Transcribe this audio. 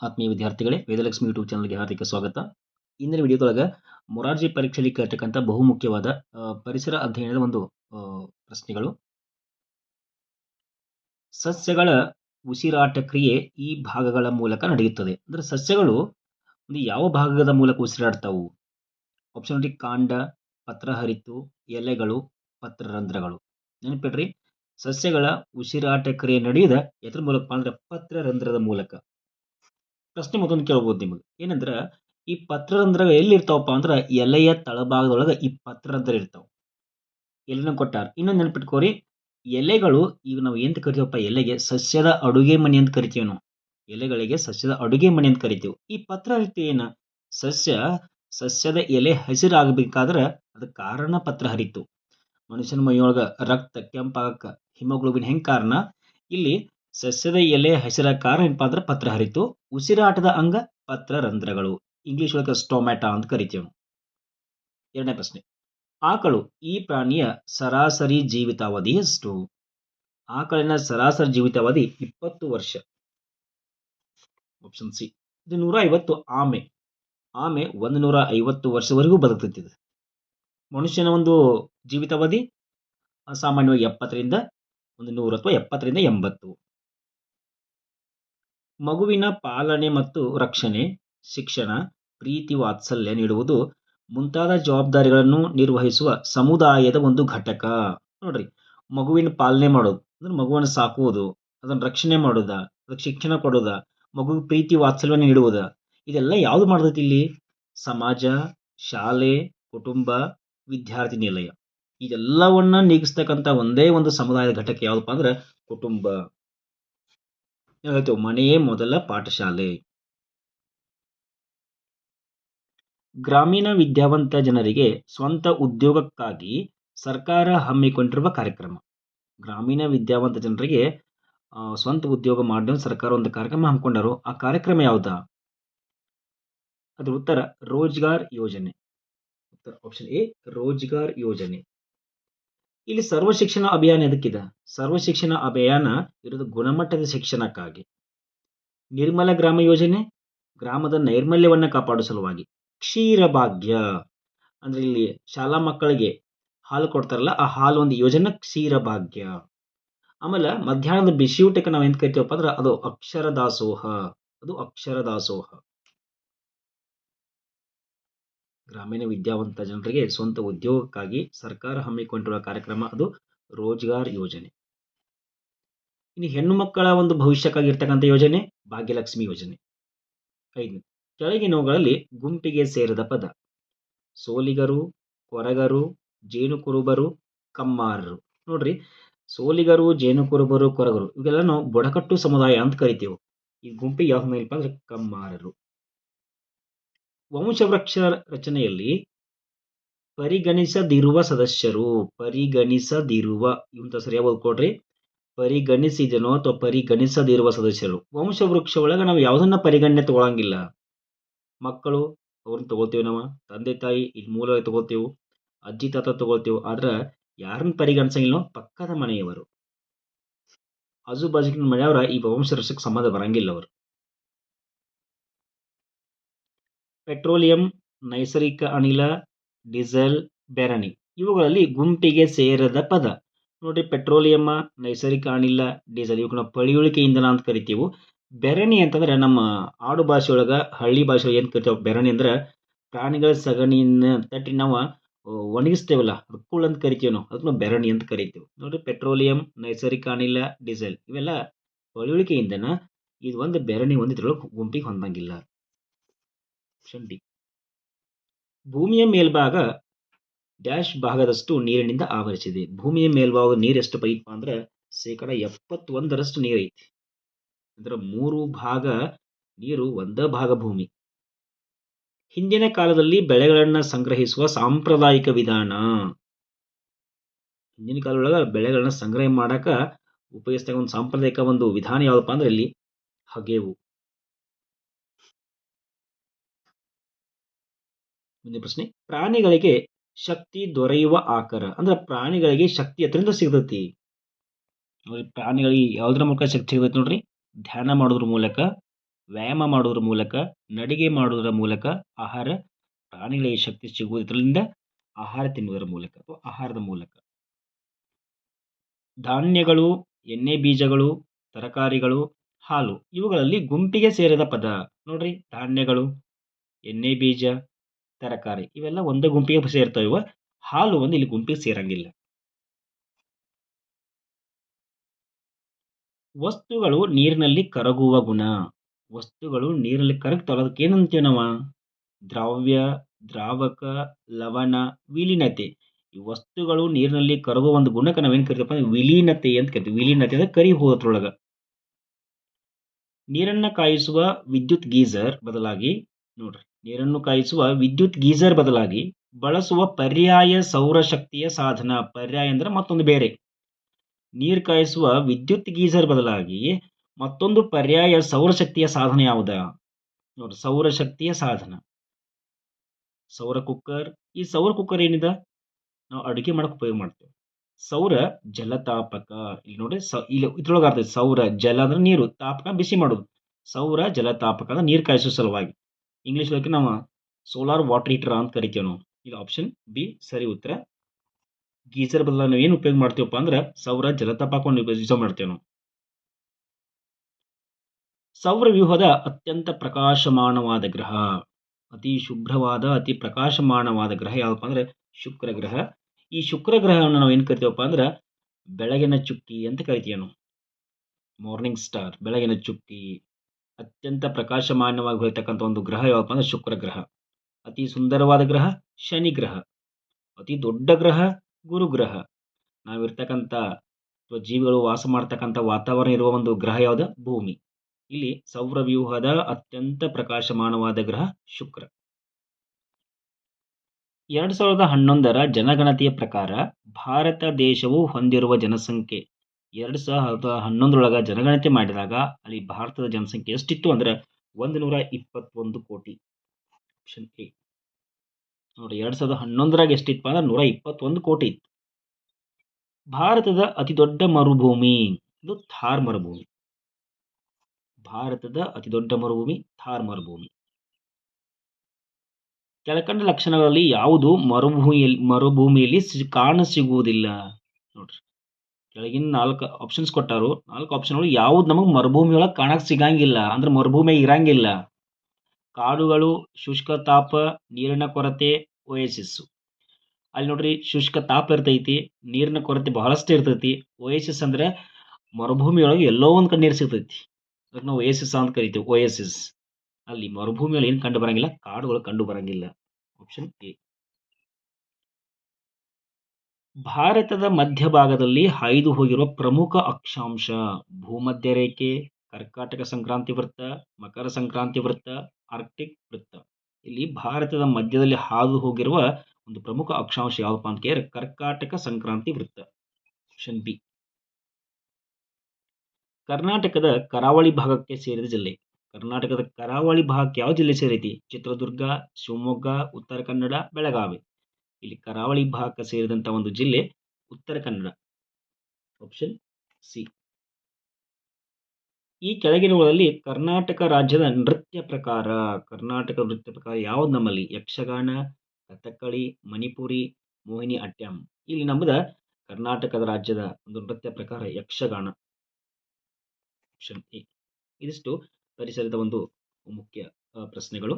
ಆತ್ಮೀಯ ವಿದ್ಯಾರ್ಥಿಗಳೇ, ವೇದಲಕ್ಷ್ಮಿ ಯೂಟ್ಯೂಬ್ ಚಾನಲ್ಗೆ ಹಾರ್ದಿಕ ಸ್ವಾಗತ. ಇಂದಿನ ವಿಡಿಯೋದೊಳಗೆ ಮೊರಾರ್ಜಿ ಪರೀಕ್ಷೆಯಲ್ಲಿ ಕೇಳ್ತಕ್ಕಂಥ ಬಹುಮುಖ್ಯವಾದ ಪರಿಸರ ಅಧ್ಯಯನದ ಒಂದು ಪ್ರಶ್ನೆಗಳು. ಸಸ್ಯಗಳ ಉಸಿರಾಟ ಕ್ರಿಯೆ ಈ ಭಾಗಗಳ ಮೂಲಕ ನಡೆಯುತ್ತದೆ. ಅಂದ್ರೆ ಸಸ್ಯಗಳು ಒಂದು ಯಾವ ಭಾಗದ ಮೂಲಕ ಉಸಿರಾಡ್ತಾವು? ಆಪ್ಷನ್ ಕಾಂಡ ಪತ್ರಹರಿತು ಎಲೆಗಳು, ಪತ್ರ ರಂಧ್ರಗಳು. ನೆನಪಿಡ್ರಿ, ಸಸ್ಯಗಳ ಉಸಿರಾಟ ಕ್ರಿಯೆ ನಡೆಯುದ ಎದ್ರ ಮೂಲಕ? ಅಂದ್ರೆ ಪತ್ರರಂಧ್ರದ ಮೂಲಕ. ಪ್ರಶ್ನೆ ಮತ್ತೊಂದು ಕೇಳ್ಬೋದು ನಿಮಗೆ. ಏನಂದ್ರೆ, ಈ ಪತ್ರರಂಧ್ರ ಎಲ್ಲಿರ್ತಾವಪ್ಪ ಅಂದ್ರ, ಎಲೆಯ ತಳಭಾಗದೊಳಗೆ ಈ ಪತ್ರರಂಧ್ರ ಇರ್ತಾವ. ಎಲ್ಲಿನ ಕೊಟ್ಟಾರ. ಇನ್ನೊಂದು ನೆನ್ಪಿಟ್ಕೋರಿ, ಎಲೆಗಳು, ಈಗ ನಾವು ಎಂತ ಕರಿತೀವಪ್ಪ, ಎಲೆಗೆ ಸಸ್ಯದ ಅಡುಗೆ ಮನೆ ಅಂತ ಕರಿತೀವಿ ನಾವು. ಎಲೆಗಳಿಗೆ ಸಸ್ಯದ ಅಡುಗೆ ಮನೆ ಅಂತ ಕರಿತೀವಿ. ಈ ಪತ್ರ ಹರಿತ ಏನ? ಸಸ್ಯ, ಸಸ್ಯದ ಎಲೆ ಹಸಿರಾಗಬೇಕಾದ್ರೆ ಅದಕ್ಕೆ ಕಾರಣ ಪತ್ರ ಹರಿತು. ಮನುಷ್ಯನ ಮೈಯೊಳಗ ರಕ್ತ, ಕೆಂಪಾಗಕ್ಕೆ ಹಿಮೋಗ್ಲೋಬಿನ್ ಹೆಂಗೆ ಕಾರಣ? ಇಲ್ಲಿ ಸಸ್ಯದ ಎಲೆ ಹಸಿರ ಕಾರಣ ಏನಪ್ಪಾ ಅಂದ್ರೆ ಪತ್ರ ಹರಿತು. ಉಸಿರಾಟದ ಅಂಗ ಪತ್ರ ರಂಧ್ರಗಳು. ಇಂಗ್ಲಿಷ್ ಒಳಗೆ ಸ್ಟೊಮ್ಯಾಟಾ ಅಂತ ಕರಿತೀವಿ. ಎರಡನೇ ಪ್ರಶ್ನೆ. ಆಕಳು ಈ ಪ್ರಾಣಿಯ ಸರಾಸರಿ ಜೀವಿತಾವಧಿ ಎಷ್ಟು? ಆಕಳಿನ ಸರಾಸರಿ ಜೀವಿತಾವಧಿ ಇಪ್ಪತ್ತು ವರ್ಷ. Option C. ಇದು ನೂರ ಐವತ್ತು ಆಮೆ. ಆಮೆ ಒಂದು ನೂರ ಐವತ್ತು ವರ್ಷವರೆಗೂ ಬದುಕುತ್ತಿದೆ. ಮನುಷ್ಯನ ಒಂದು ಜೀವಿತಾವಧಿ ಸಾಮಾನ್ಯವಾಗಿ ಎಪ್ಪತ್ತರಿಂದ ಒಂದು ನೂರು ಅಥವಾ ಎಪ್ಪತ್ತರಿಂದ ಎಂಬತ್ತು. ಮಗುವಿನ ಪಾಲನೆ ಮತ್ತು ರಕ್ಷಣೆ, ಶಿಕ್ಷಣ, ಪ್ರೀತಿ, ವಾತ್ಸಲ್ಯ ನೀಡುವುದು ಮುಂತಾದ ಜವಾಬ್ದಾರಿಗಳನ್ನು ನಿರ್ವಹಿಸುವ ಸಮುದಾಯದ ಒಂದು ಘಟಕ. ನೋಡ್ರಿ, ಮಗುವಿನ ಪಾಲನೆ ಮಾಡೋದು ಅಂದ್ರೆ ಮಗುವನ್ನು ಸಾಕುವುದು, ಅದನ್ನ ರಕ್ಷಣೆ ಮಾಡೋದ, ಅದಕ್ಕೆ ಶಿಕ್ಷಣ ಕೊಡೋದ, ಮಗುವಿಗೆ ಪ್ರೀತಿ ವಾತ್ಸಲ್ಯವನ್ನು ನೀಡುವುದ, ಇದೆಲ್ಲ ಯಾವ್ದು ಮಾಡ್ತೈತಿ ಇಲ್ಲಿ? ಸಮಾಜ, ಶಾಲೆ, ಕುಟುಂಬ, ವಿದ್ಯಾರ್ಥಿ ನಿಲಯ. ಇದೆಲ್ಲವನ್ನ ನೀಗಿಸ್ತಕ್ಕಂಥ ಒಂದೇ ಒಂದು ಸಮುದಾಯದ ಘಟಕ ಯಾವುದಪ್ಪ ಅಂದ್ರೆ ಕುಟುಂಬ. ಹೇಳ್ತೇವೆ ಮನೆಯೇ ಮೊದಲ ಪಾಠಶಾಲೆ. ಗ್ರಾಮೀಣ ವಿದ್ಯಾವಂತ ಜನರಿಗೆ ಸ್ವಂತ ಉದ್ಯೋಗಕ್ಕಾಗಿ ಸರ್ಕಾರ ಹಮ್ಮಿಕೊಂಡಿರುವ ಕಾರ್ಯಕ್ರಮ. ಗ್ರಾಮೀಣ ವಿದ್ಯಾವಂತ ಜನರಿಗೆ ಸ್ವಂತ ಉದ್ಯೋಗ ಮಾಡಲು ಸರ್ಕಾರ ಒಂದು ಕಾರ್ಯಕ್ರಮ ಹಮ್ಮಿಕೊಂಡರು. ಆ ಕಾರ್ಯಕ್ರಮ ಯಾವ್ದಾ? ಅದರ ಉತ್ತರ, ರೋಜ್ಗಾರ್ ಯೋಜನೆ. ಉತ್ತರ ಆಪ್ಷನ್ ಎ ರೋಜ್ಗಾರ್ ಯೋಜನೆ. ಇಲ್ಲಿ ಸರ್ವ ಶಿಕ್ಷಣ ಅಭಿಯಾನ ಎದಕ್ಕಿದೆ? ಸರ್ವ ಶಿಕ್ಷಣ ಅಭಿಯಾನ ಇರೋದು ಗುಣಮಟ್ಟದ ಶಿಕ್ಷಣಕ್ಕಾಗಿ. ನಿರ್ಮಲ ಗ್ರಾಮ ಯೋಜನೆ, ಗ್ರಾಮದ ನೈರ್ಮಲ್ಯವನ್ನು ಕಾಪಾಡುವ ಸಲುವಾಗಿ. ಕ್ಷೀರ ಭಾಗ್ಯ. ಅಂದ್ರೆ ಇಲ್ಲಿ ಶಾಲಾ ಮಕ್ಕಳಿಗೆ ಹಾಲು ಕೊಡ್ತಾರಲ್ಲ, ಆ ಹಾಲು ಒಂದು ಯೋಜನೆ, ಕ್ಷೀರ ಭಾಗ್ಯ. ಆಮೇಲೆ ಮಧ್ಯಾಹ್ನದ ಬಿಸಿಯೂಟಕ್ಕೆ ನಾವು ಎಂತ ಕರಿತೀವಪ್ಪ ಅಂದ್ರೆ ಅದು ಅಕ್ಷರ ದಾಸೋಹ ಅದು ಅಕ್ಷರ ದಾಸೋಹ ಗ್ರಾಮೀಣ ವಿದ್ಯಾವಂತ ಜನರಿಗೆ ಸ್ವಂತ ಉದ್ಯೋಗಕ್ಕಾಗಿ ಸರ್ಕಾರ ಹಮ್ಮಿಕೊಂಡಿರುವ ಕಾರ್ಯಕ್ರಮ ಅದು ರೋಜ್ಗಾರ್ ಯೋಜನೆ. ಇನ್ನು ಹೆಣ್ಣು ಮಕ್ಕಳ ಒಂದು ಭವಿಷ್ಯಕ್ಕಾಗಿ ಇರ್ತಕ್ಕಂಥ ಯೋಜನೆ, ಭಾಗ್ಯಲಕ್ಷ್ಮಿ ಯೋಜನೆ. ಐದನೇ ಕೆಳಗಿನವುಗಳಲ್ಲಿ ಗುಂಪಿಗೆ ಸೇರಿದ ಪದ. ಸೋಲಿಗರು, ಕೊರಗರು, ಜೇನುಕುರುಬರು, ಕಮ್ಮಾರರು. ನೋಡ್ರಿ, ಸೋಲಿಗರು, ಜೇನುಕುರುಬರು, ಕೊರಗರು ಇವೆಲ್ಲ ನಾವು ಬುಡಕಟ್ಟು ಸಮುದಾಯ ಅಂತ ಕರಿತೀವಿ. ಈ ಗುಂಪಿಗೆ ಯಾವ ಸಮುದಾಯ ಅಂದ್ರೆ ಕಮ್ಮಾರರು. ವಂಶವೃಕ್ಷ ರಚನೆಯಲ್ಲಿ ಪರಿಗಣಿಸದಿರುವ ಸದಸ್ಯರು, ಪರಿಗಣಿಸದಿರುವ, ಇವಂತ ಸರಿಯಾಗಿ ಓದ್ಕೊಡ್ರಿ ಪರಿಗಣಿಸಿದನೋ ಅಥವಾ ಪರಿಗಣಿಸದಿರುವ ಸದಸ್ಯರು. ವಂಶವೃಕ್ಷ ಒಳಗ ನಾವು ಯಾವುದನ್ನ ಪರಿಗಣನೆ ತಗೊಳಂಗಿಲ್ಲ. ಮಕ್ಕಳು, ಅವ್ರನ್ನ ತಗೋತೀವಿ ನಾವು. ತಂದೆ, ತಾಯಿ ಇದು ಮೂಲ ತಗೋತೀವಿ ಅಜ್ಜಿ, ತಾತ ತಗೋತೀವಿ ಆದ್ರೆ ಯಾರನ್ನ ಪರಿಗಣಿಸಂಗಿಲ್ಲ ಪಕ್ಕದ ಮನೆಯವರು. ಆಜು ಬಾಜುಕಿನ ಮನೆಯವರ ಈ ವಂಶವೃಕ್ಷಕ್ಕೆ ಸಂಬಂಧ ಬರಂಗಿಲ್ಲ ಅವರು. ಪೆಟ್ರೋಲಿಯಂ, ನೈಸರ್ಗಿಕ ಅನಿಲ, ಡೀಸೆಲ್, ಬೆರಣಿ ಇವುಗಳಲ್ಲಿ ಗುಂಪಿಗೆ ಸೇರದ ಪದ. ನೋಡಿ ಪೆಟ್ರೋಲಿಯಂ ನೈಸರ್ಗಿಕ ಅನಿಲ, ಡೀಸೆಲ್ ಇವುಗಳನ್ನ ಪಳಿಯುಳಿಕೆ ಇಂಧನ ಅಂತ ಕರಿತೀವಿ. ಬೆರಣಿ ಅಂತಂದ್ರೆ ನಮ್ಮ ಆಡು ಭಾಷೆಯೊಳಗೆ, ಹಳ್ಳಿ ಭಾಷೆ ಏನು ಕರಿತೀವಿ ಬೆರಣಿ ಅಂದ್ರೆ ಪ್ರಾಣಿಗಳ ಸಗಣಿಯನ್ನ ತಟ್ಟಿ ನಾವು ಒಣಗಿಸ್ತೇವಲ್ಲ, ಅದು ಅಂತ ಕರಿತೀವಿ ನಾವು. ಅದನ್ನ ಬೆರಣಿ ಅಂತ ಕರಿತೀವಿ. ನೋಡ್ರಿ ಪೆಟ್ರೋಲಿಯಂ, ನೈಸರ್ಗಿಕ ಅನಿಲ, ಡೀಸೆಲ್ ಇವೆಲ್ಲ ಪಳಿಯುಳಿಕೆ ಇಂಧನ ಇದು ಒಂದು ಬೆರಣಿ ಒಂದು ಇದ್ರೊಳಗೆ ಗುಂಪಿಗೆ ಹೊಂದಂಗಿಲ್ಲ ಆಪ್ಷನ್ ಡಿ ಭೂಮಿಯ ಮೇಲ್ಭಾಗ ಡ್ಯಾಶ್ ಭಾಗದಷ್ಟು ನೀರಿನಿಂದ ಆವರಿಸಿದೆ. ಭೂಮಿಯ ಮೇಲ್ಭಾಗ ನೀರು ಎಷ್ಟು ಪೈಪ್ ಅಂದ್ರೆ ಶೇಕಡ ಎಪ್ಪತ್ತೊಂದರಷ್ಟು ನೀರು ಐತಿ. ಅಂದ್ರೆ ಮೂರು ಭಾಗ ನೀರು, ಒಂದ ಭಾಗ ಭೂಮಿ. ಹಿಂದಿನ ಕಾಲದಲ್ಲಿ ಬೆಳೆಗಳನ್ನು ಸಂಗ್ರಹಿಸುವ ಸಾಂಪ್ರದಾಯಿಕ ವಿಧಾನ. ಹಿಂದಿನ ಕಾಲದೊಳಗೆ ಬೆಳೆಗಳನ್ನ ಸಂಗ್ರಹ ಮಾಡಕ ಉಪಯೋಗಿಸ್ತಕ್ಕ ಒಂದು ಸಾಂಪ್ರದಾಯಿಕ ಒಂದು ವಿಧಾನ ಯಾವುದಪ್ಪ ಅಂದ್ರೆ ಇಲ್ಲಿ ಹಗೆವು. ಮುಂದಿನ ಪ್ರಶ್ನೆ. ಪ್ರಾಣಿಗಳಿಗೆ ಶಕ್ತಿ ದೊರೆಯುವ ಆಕಾರ. ಅಂದ್ರೆ ಪ್ರಾಣಿಗಳಿಗೆ ಶಕ್ತಿ ಎತ್ತರಿಂದ ಸಿಗ್ತೈತಿ? ಪ್ರಾಣಿಗಳಿಗೆ ಯಾವುದರ ಮೂಲಕ ಶಕ್ತಿ ಸಿಗ್ತೈತಿ ನೋಡ್ರಿ? ಧ್ಯಾನ ಮಾಡೋದ್ರ ಮೂಲಕ, ವ್ಯಾಯಾಮ ಮಾಡೋದ್ರ ಮೂಲಕ, ನಡಿಗೆ ಮಾಡೋದ್ರ ಮೂಲಕ, ಆಹಾರ. ಪ್ರಾಣಿಗಳಿಗೆ ಶಕ್ತಿ ಸಿಗುವುದರಿಂದ ಆಹಾರ ತಿನ್ನುವುದರ ಮೂಲಕ ಅಥವಾ ಆಹಾರದ ಮೂಲಕ. ಧಾನ್ಯಗಳು, ಎಣ್ಣೆ ಬೀಜಗಳು, ತರಕಾರಿಗಳು, ಹಾಲು ಇವುಗಳಲ್ಲಿ ಗುಂಪಿಗೆ ಸೇರಿದ ಪದ. ನೋಡ್ರಿ, ಧಾನ್ಯಗಳು, ಎಣ್ಣೆ ಬೀಜ ತರಕಾರಿ ಇವೆಲ್ಲ ಒಂದೇ ಗುಂಪಿಗೆ ಸೇರ್ತವೆ ಇವ. ಹಾಲು ಒಂದು ಇಲ್ಲಿ ಗುಂಪಿಗೆ ಸೇರಂಗಿಲ್ಲ. ವಸ್ತುಗಳು ನೀರಿನಲ್ಲಿ ಕರಗುವ ಗುಣ. ವಸ್ತುಗಳು ನೀರಲ್ಲಿ ಕರಗ್ತಾವಲ್ಲ ಅದಕ್ಕೆ ಏನಂತೀವಿ ನಾವು? ದ್ರವ್ಯ, ದ್ರಾವಕ, ಲವಣ, ವಿಲೀನತೆ. ಈ ವಸ್ತುಗಳು ನೀರಿನಲ್ಲಿ ಕರಗುವ ಒಂದು ಗುಣಕ್ಕೆ ನಾವೇನು ಕರಿತೀವಪ್ಪ ಅಂದ್ರೆ ವಿಲೀನತೆ ಅಂತ ಕರಿತೀವಿ. ವಿಲೀನತೆ ಅಂದ್ರೆ ಕರಿ ಹೋದ್ರೊಳಗೆ. ನೀರನ್ನ ಕಾಯಿಸುವ ವಿದ್ಯುತ್ ಗೀಸರ್ ಬದಲಾಗಿ ನೋಡ್ರಿ. ನೀರನ್ನು ಕಾಯಿಸುವ ವಿದ್ಯುತ್ ಗೀಸರ್ ಬದಲಾಗಿ ಬಳಸುವ ಪರ್ಯಾಯ ಸೌರಶಕ್ತಿಯ ಸಾಧನ. ಪರ್ಯಾಯ ಅಂದ್ರೆ ಮತ್ತೊಂದು ಬೇರೆ. ನೀರು ಕಾಯಿಸುವ ವಿದ್ಯುತ್ ಗೀಸರ್ ಬದಲಾಗಿ ಮತ್ತೊಂದು ಪರ್ಯಾಯ ಸೌರಶಕ್ತಿಯ ಸಾಧನ ಯಾವುದ? ನೋಡ್ರಿ ಸೌರಶಕ್ತಿಯ ಸಾಧನ. ಸೌರ ಕುಕ್ಕರ್. ಈ ಸೌರ ಕುಕ್ಕರ್ ಏನಿದೆ? ನಾವು ಅಡುಗೆ ಮಾಡಕ್ಕೆ ಉಪಯೋಗ ಮಾಡ್ತೇವೆ. ಸೌರ ಜಲತಾಪಕ. ಇಲ್ಲಿ ನೋಡಿ ಸ, ಇಲ್ಲಿ ಇದ್ರೊಳಗೆ ಅರ್ಥ ಸೌರ ಜಲ ಅಂದ್ರೆ ನೀರು. ತಾಪಕ ಬಿಸಿ ಮಾಡೋದು. ಸೌರ ಜಲತಾಪಕ ಅಂದ್ರೆ ನೀರು ಕಾಯಿಸುವ ಸಲುವಾಗಿ. ಇಂಗ್ಲೀಷ್ ಒಳಗೆ ನಾವು ಸೋಲಾರ್ ವಾಟರ್ ಹೀಟರ್ ಅಂತ ಕರಿತೀವಿ ನಾವು. ಇದು ಆಪ್ಷನ್ ಬಿ ಸರಿ ಉತ್ತರ. ಗೀಸರ್ ಬದಲ ನಾವು ಏನು ಉಪಯೋಗ ಮಾಡ್ತೀವಪ್ಪ ಅಂದ್ರೆ ಸೌರ ಜಲತಾಪಕವನ್ನು ಯೂಸ್ ಮಾಡ್ತೇವೆ ನಾವು. ಸೌರ ವ್ಯೂಹದ ಅತ್ಯಂತ ಪ್ರಕಾಶಮಾನವಾದ ಗ್ರಹ. ಅತಿ ಶುಭ್ರವಾದ, ಅತಿ ಪ್ರಕಾಶಮಾನವಾದ ಗ್ರಹ ಯಾವಪ್ಪ ಅಂದ್ರೆ ಶುಕ್ರ ಗ್ರಹ. ಈ ಶುಕ್ರ ಗ್ರಹವನ್ನು ನಾವು ಏನು ಕರಿತೀವಪ್ಪ ಅಂದ್ರೆ ಬೆಳಗಿನ ಚುಕ್ಕಿ ಅಂತ ಕರಿತೀವಿ ನಾವು. ಮಾರ್ನಿಂಗ್ ಸ್ಟಾರ್ ಬೆಳಗಿನ ಚುಕ್ಕಿ. ಅತ್ಯಂತ ಪ್ರಕಾಶಮಾನವಾಗಿ ಒಂದು ಗ್ರಹ ಯಾವಪ್ಪ ಅಂದ್ರೆ ಶುಕ್ರ ಗ್ರಹ. ಅತಿ ಸುಂದರವಾದ ಗ್ರಹ ಶನಿ ಗ್ರಹ. ಅತಿ ದೊಡ್ಡ ಗ್ರಹ ಗುರುಗ್ರಹ ನಾವಿರ್ತಕ್ಕಂಥ ಅಥವಾ ಜೀವಿಗಳು ವಾಸ ಮಾಡ್ತಕ್ಕಂಥ ವಾತಾವರಣ ಇರುವ ಒಂದು ಗ್ರಹ ಯಾವುದು? ಭೂಮಿ. ಇಲ್ಲಿ ಸೌರವ್ಯೂಹದ ಅತ್ಯಂತ ಪ್ರಕಾಶಮಾನವಾದ ಗ್ರಹ ಶುಕ್ರ. ಎರಡು ಸಾವಿರದ ಹನ್ನೊಂದರ ಜನಗಣತಿಯ ಪ್ರಕಾರ ಭಾರತ ದೇಶವು ಹೊಂದಿರುವ ಜನಸಂಖ್ಯೆ ಎರಡು ಸಾವಿರದ ಹನ್ನೊಂದರೊಳಗೆ ಜನಗಣತಿ ಮಾಡಿದಾಗ ಅಲ್ಲಿ ಭಾರತದ ಜನಸಂಖ್ಯೆ ಎಷ್ಟಿತ್ತು ಅಂದ್ರೆ ಒಂದು ನೂರ ಇಪ್ಪತ್ತೊಂದು ಕೋಟಿ. ಆಪ್ಷನ್ ಎ ನೋಡಿ, ಎರಡು ಸಾವಿರದ ಹನ್ನೊಂದರಾಗ ಎಷ್ಟಿತ್ತು ಅಂದ್ರೆ ನೂರ ಇಪ್ಪತ್ತೊಂದು ಕೋಟಿ ಇತ್ತು. ಭಾರತದ ಅತಿ ದೊಡ್ಡ ಮರುಭೂಮಿ ಇದು ಥಾರ್ ಮರುಭೂಮಿ. ಭಾರತದ ಅತಿ ದೊಡ್ಡ ಮರುಭೂಮಿ ಥಾರ್ ಮರುಭೂಮಿ. ಕೆಳಕಂಡ ಲಕ್ಷಣಗಳಲ್ಲಿ ಯಾವುದು ಮರುಭೂಮಿಯಲ್ಲಿ ಮರುಭೂಮಿಯಲ್ಲಿ ಕಾಣ ಸಿಗುವುದಿಲ್ಲ. ನೋಡ್ರಿ. ಕೆಳಗಿನ ನಾಲ್ಕು ಆಪ್ಷನ್ಸ್ ಕೊಟ್ಟಾರು. ನಾಲ್ಕು ಆಪ್ಷನ್ಗಳು ಯಾವ್ದು ನಮಗೆ ಮರುಭೂಮಿ ಒಳಗೆ ಕಾಣಕ್ಕೆ ಸಿಗಂಗಿಲ್ಲ. ಅಂದ್ರೆ ಮರುಭೂಮಿ ಇರಂಗಿಲ್ಲ. ಕಾಡುಗಳು, ಶುಷ್ಕ ತಾಪ, ನೀರಿನ ಕೊರತೆ ಓಯಸಿಸ್ ಅಲ್ಲಿ ನೋಡ್ರಿ ಶುಷ್ಕ ತಾಪ ಇರ್ತೈತಿ, ನೀರಿನ ಕೊರತೆ ಬಹಳಷ್ಟು ಇರ್ತೈತಿ. ಓಯಸಿಸ್ ಅಂದ್ರೆ ಮರುಭೂಮಿ ಒಳಗೆ ಎಲ್ಲೋ ಒಂದು ಕಡೆ ನೀರು ಸಿಗ್ತೈತಿ. ಅದಕ್ಕೆ ನಾವು ಓಯಸಿಸ್ ಅಂತ ಕರಿತೀವಿ ಓಯಸಿಸ್ ಅಲ್ಲಿ ಮರುಭೂಮಿಯಲ್ಲಿ ಏನು ಕಂಡು ಬರಂಗಿಲ್ಲ, ಕಾಡುಗಳು ಕಂಡು ಬರಂಗಿಲ್ಲ. ಆಪ್ಷನ್ ಎ ಭಾರತದ ಮಧ್ಯಭಾಗದಲ್ಲಿ ಹಾಯ್ದು ಹೋಗಿರುವ ಪ್ರಮುಖ ಅಕ್ಷಾಂಶ ಭೂಮಧ್ಯ ರೇಖೆ, ಕರ್ಕಾಟಕ ಸಂಕ್ರಾಂತಿ ವೃತ್ತ, ಮಕರ ಸಂಕ್ರಾಂತಿ ವೃತ್ತ, ಆರ್ಕ್ಟಿಕ್ ವೃತ್ತ. ಇಲ್ಲಿ ಭಾರತದ ಮಧ್ಯದಲ್ಲಿ ಹಾದು ಹೋಗಿರುವ ಒಂದು ಪ್ರಮುಖ ಅಕ್ಷಾಂಶ ಯಾವಪ್ಪ ಅಂತ ಕೇಳಿದ್ರೆ ಕರ್ಕಾಟಕ ಸಂಕ್ರಾಂತಿ ವೃತ್ತ, ಆಪ್ಷನ್ ಬಿ. ಕರ್ನಾಟಕದ ಕರಾವಳಿ ಭಾಗಕ್ಕೆ ಸೇರಿದ ಜಿಲ್ಲೆ. ಕರ್ನಾಟಕದ ಕರಾವಳಿ ಭಾಗಕ್ಕೆ ಯಾವ ಜಿಲ್ಲೆ ಸೇರೈತಿ? ಚಿತ್ರದುರ್ಗ, ಶಿವಮೊಗ್ಗ, ಉತ್ತರ ಕನ್ನಡ, ಬೆಳಗಾವಿ. ಇಲ್ಲಿ ಕರಾವಳಿ ಭಾಗಕ್ಕೆ ಸೇರಿದಂಥ ಒಂದು ಜಿಲ್ಲೆ ಉತ್ತರ ಕನ್ನಡ. ಆಪ್ಷನ್ ಸಿ ಈ ಕೆಳಗಿನವುಗಳಲ್ಲಿ ಕರ್ನಾಟಕ ರಾಜ್ಯದ ನೃತ್ಯ ಪ್ರಕಾರ, ಕರ್ನಾಟಕ ನೃತ್ಯ ಪ್ರಕಾರ ಯಾವ್ದು ನಮ್ಮಲ್ಲಿ? ಯಕ್ಷಗಾನ, ಕಥಕ್ಕಳಿ, ಮಣಿಪುರಿ, ಮೋಹಿನಿ ಅಟ್ಯಂ ಇಲ್ಲಿ ನಮ್ಮದ ಕರ್ನಾಟಕದ ರಾಜ್ಯದ ಒಂದು ನೃತ್ಯ ಪ್ರಕಾರ ಯಕ್ಷಗಾನ. ಆಪ್ಷನ್ ಎ ಇದಿಷ್ಟು ಪರಿಸರದ ಒಂದು ಮುಖ್ಯ ಪ್ರಶ್ನೆಗಳು.